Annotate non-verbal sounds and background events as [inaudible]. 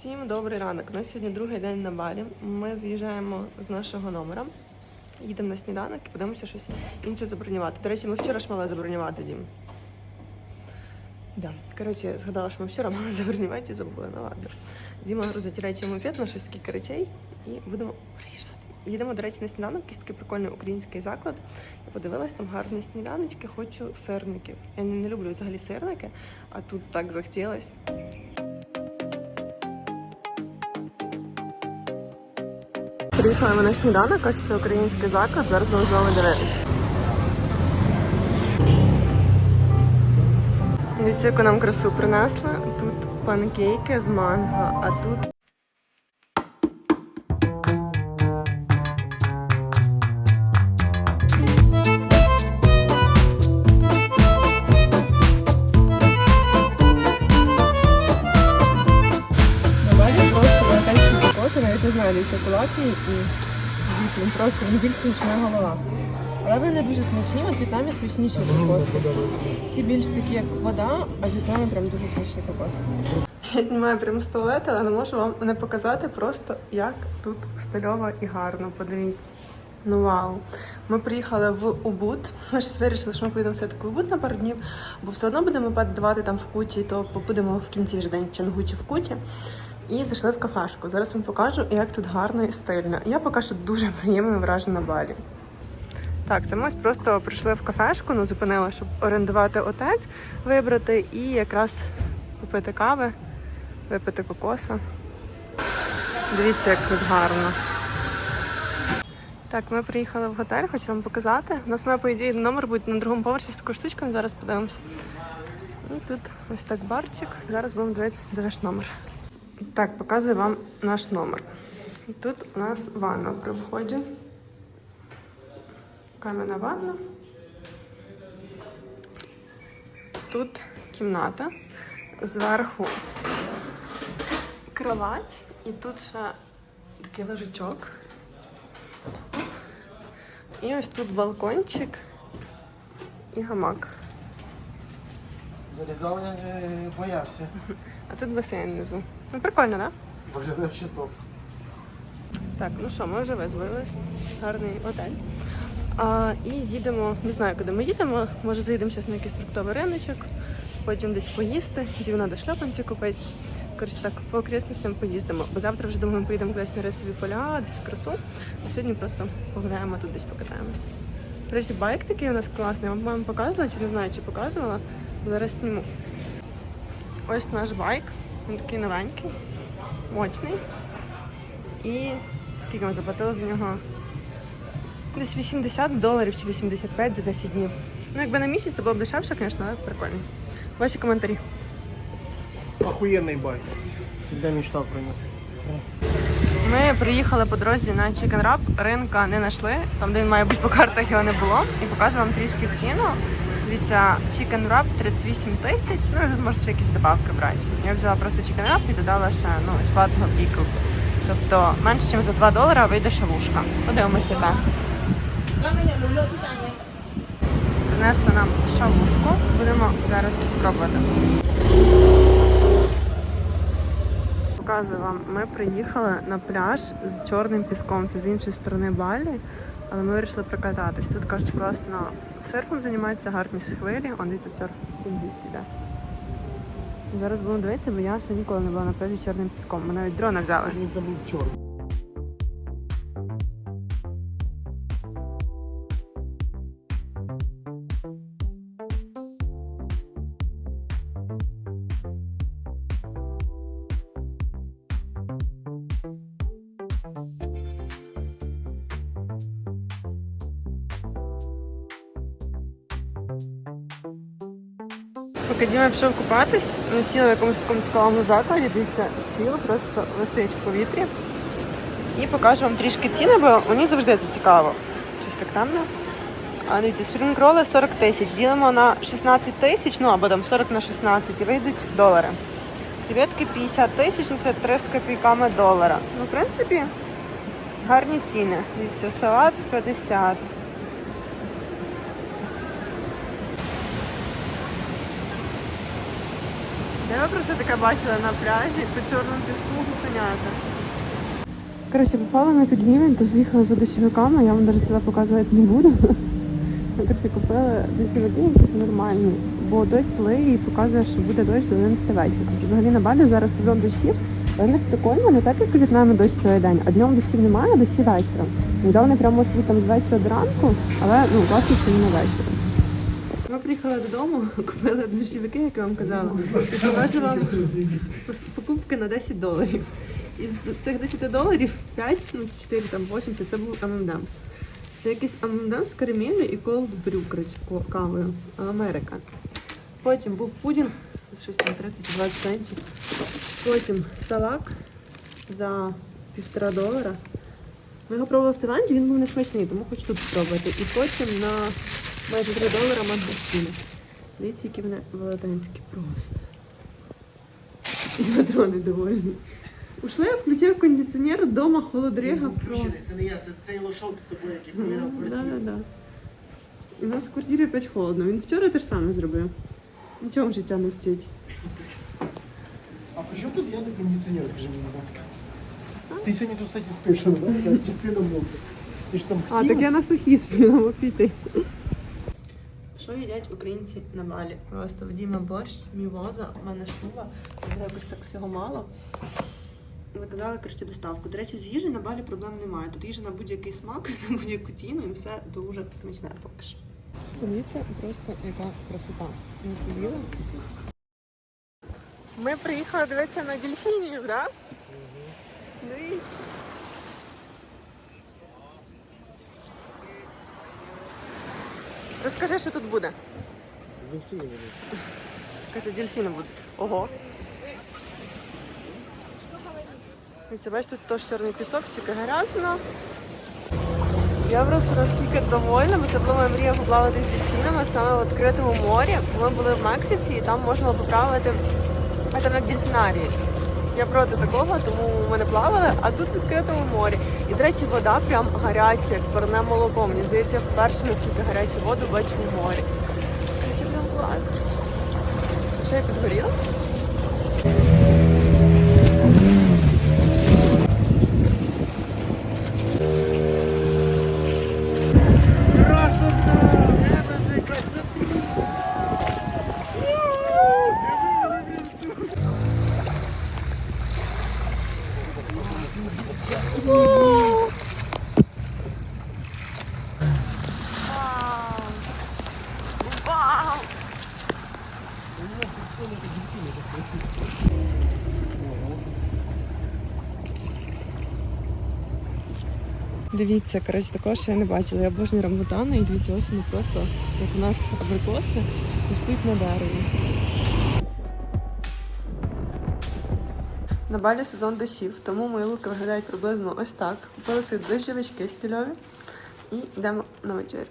Всім добрий ранок. У нас сьогодні другий день на барі. Ми з'їжджаємо з нашого номера, їдемо на сніданок і подивимося щось інше забронювати. До речі, ми вчора ж мали забронювати дім. Да. Коротше, згадала, що ми вчора мали [laughs] забронювати і забули. Ну ладно. Діма грузить речі мопед, на щось кілька речей і будемо приїжджати. Їдемо, до речі, на сніданок, якийсь такий прикольний український заклад. Я подивилась, там гарні сніданочки, хочу сирників. Я не, люблю взагалі сирники, а тут так захотілось. Приїхали ми на сніданок, аж це український заклад. Зараз будемо з вами дивитися. Дивіться, яку нам красу принесли. Тут панкейки з манго, а тут. Не шоколадний і дивіться, він просто він більше, ніж моя голова. Але вони дуже смачні, от вітамі смачніші кокоси. Ці більш такі, як вода, а вітамі прям дуже смачні кокоси. Я знімаю прямо з туалету, але не можу вам не показати просто, як тут стильово і гарно. Подивіться. Ну вау. Ми приїхали в Убуд. Ми щось вирішили, що ми поїдемо все-таки в Убуд на пару днів, бо все одно будемо давати там в куті, то побудемо в кінці вже день в Чангуті в куті. І зайшли в кафешку. Зараз вам покажу, як тут гарно і стильно. Я поки що дуже [laughs] приємно вражена балі. Так, це ми ось просто прийшли в кафешку, ну зупинили, щоб орендувати отель, вибрати і якраз купити кави, випити кокоса. Дивіться, як тут гарно. Так, ми приїхали в готель, хочу вам показати. У нас має, по ідеї, номер бути на другому поверсі з такою штучкою, зараз подивимося. І тут ось так барчик. Зараз будемо дивитися де наш номер. Так, показую вам наш номер. Тут у нас ванна при вході. Кам'яна ванна. Тут кімната. Зверху кровать. І тут ще такий лежачок. І ось тут балкончик і гамак. Залізав я боявся. А тут басейн внизу. Ну прикольно, так? Да? Виглядав ще топ. Так, ну що, ми вже визволились. Гарний готель. А, і їдемо, не знаю, куди ми їдемо. Може, заїдемо зараз на якийсь фруктовий риночок, потім десь поїсти, тоді треба шльопанці купити. Коротше, так, по окресностям поїздимо. Бо завтра вже думаю, поїдемо кудись на рисові поля, десь в красу. А сьогодні просто погуляємо тут десь покатаємось. До речі, байк такий у нас класний. Я вам вам показувала, чи не знаю, чи показувала. Зараз зніму. Ось наш байк. Він такий новенький, мощний. І скільки ми заплатили за нього? Десь 80 доларів чи 85 за 10 днів. Ну, якби на місяць, то було б дешевше, звісно, але прикольно. Ваші коментарі. Охуєнний байк. Всегда мечтав про нього. Ми приїхали по дорозі на Chicken Wrap, ринка не знайшли. Там, де він має бути по картах, його не було. І покажу вам трішки ціну. Дивіться, Chicken Wrap 38 тисяч. Ну тут може якісь добавки брати. Я взяла просто Chicken Wrap і додала ще ну, безплатного pickles. Тобто менше, ніж за 2 долара вийде шавушка. Подивимося яка. Принесли нам шавушку. Будемо зараз пробувати. Показую вам, ми приїхали на пляж з чорним піском. Це з іншої сторони Балі, але ми вирішили прокататись. Тут кажуть, класно серфом займаються, гарні хвилі. Он дивіться, серф фінвіст іде. Зараз будемо дивитися, бо я ще ніколи не була на пляжі чорним піском. Ми навіть дрона там чорний. Поки Діма пішов купатись, ми сіли в якомусь такому цікавому закладі. Дивіться, стіл просто висить в повітрі. І покажу вам трішки ціни, бо мені завжди це цікаво. Щось так темно. А дивіться, спрінгроли 40 тисяч. Ділимо на 16 тисяч, ну або там 40 на 16 і вийдуть долари. Креветки 50 тисяч, ну це 3 з копійками долара. Ну, в принципі, гарні ціни. Дивіться, салат 50. Я просто таке бачила на пляжі по чорному піску гусенята. Коротше, попала на підлівень, то з'їхала за дощовиками, я вам навіть себе показувати не буду. Ми, коротше, купили дощовики якісь нормальні, бо дощ лиє і показує, що буде дощ до 11 вечора. Взагалі на Балі зараз сезон дощів, але них прикольно, не так як від нами дощ цілий день, а днем дощів немає, а дощі вечором. Вони прямо можуть бути там з вечора до ранку, але ну класно, що не вечором. Ми приїхали додому, [laughs] купили дощовики, як я вам казала. І привезли вам покупки на 10 доларів. Із цих 10 доларів 5, ну 4, там 80, це був M&M's. Це якийсь M&M's з карамелью і brew, коротше, кавою. Америка. Потім був пудінг, щось там 30-20 центів. Потім салак за півтора долара. Ми його пробували в Таїланді, він був не смачний, тому хочу тут спробувати. І потім на майже 3 долара мангостіни. Дивіться, які вони велетенські просто. І патрони довольні. Ушли, я включив кондиціонер, вдома холодрига просто. Це не я, це цей лошок з тобою, який Ну, да, да, да. У нас в квартирі опять холодно. Він вчора те ж саме зробив. Нічого життя не вчить. А при чому тут я до кондиціонер, скажи мені, будь ласка? Ти сьогодні тут, кстати, спиш, да? Якась частина мовки. Ти ж там А, хотіла? так я на сухі сплю, піти. Що їдять українці на балі? Просто в Діма борщ, мівоза, в мене шуба, якось так всього мало. Викидали, коротше, доставку. До речі, з їжі на балі проблем немає. Тут їжа на будь-який смак, [laughs] на будь-яку ціну і все дуже смачне поки що. Дивіться, просто яка красота. Ми приїхали дивитися на дельфінів, так? Дивіться. Розкажи, що тут буде. Каже, дельфіни будуть. Ого. І це бачиш, тут теж чорний пісок, тільки грязно. Я просто наскільки довольна, бо це була моя мрія поплавати з дельфінами саме в відкритому морі. Ми були в Мексиці і там можна було поплавати а там як дельфінарії. Я проти такого, тому ми не плавали, а тут в відкритому морі. І, до речі, вода прям гаряча, як парне молоко. Мені здається, вперше наскільки гарячу воду бачу в морі. Це прям клас. Ще я підгоріла? Дивіться, коротше, такого ще я не бачила. Я обожнюю рамбутани і дивіться, ось вони просто, як у нас абрикоси, ростуть на дереві. На балі сезон дощів, тому мої луки виглядають приблизно ось так. Купили собі дощовички стільові і йдемо на вечерю.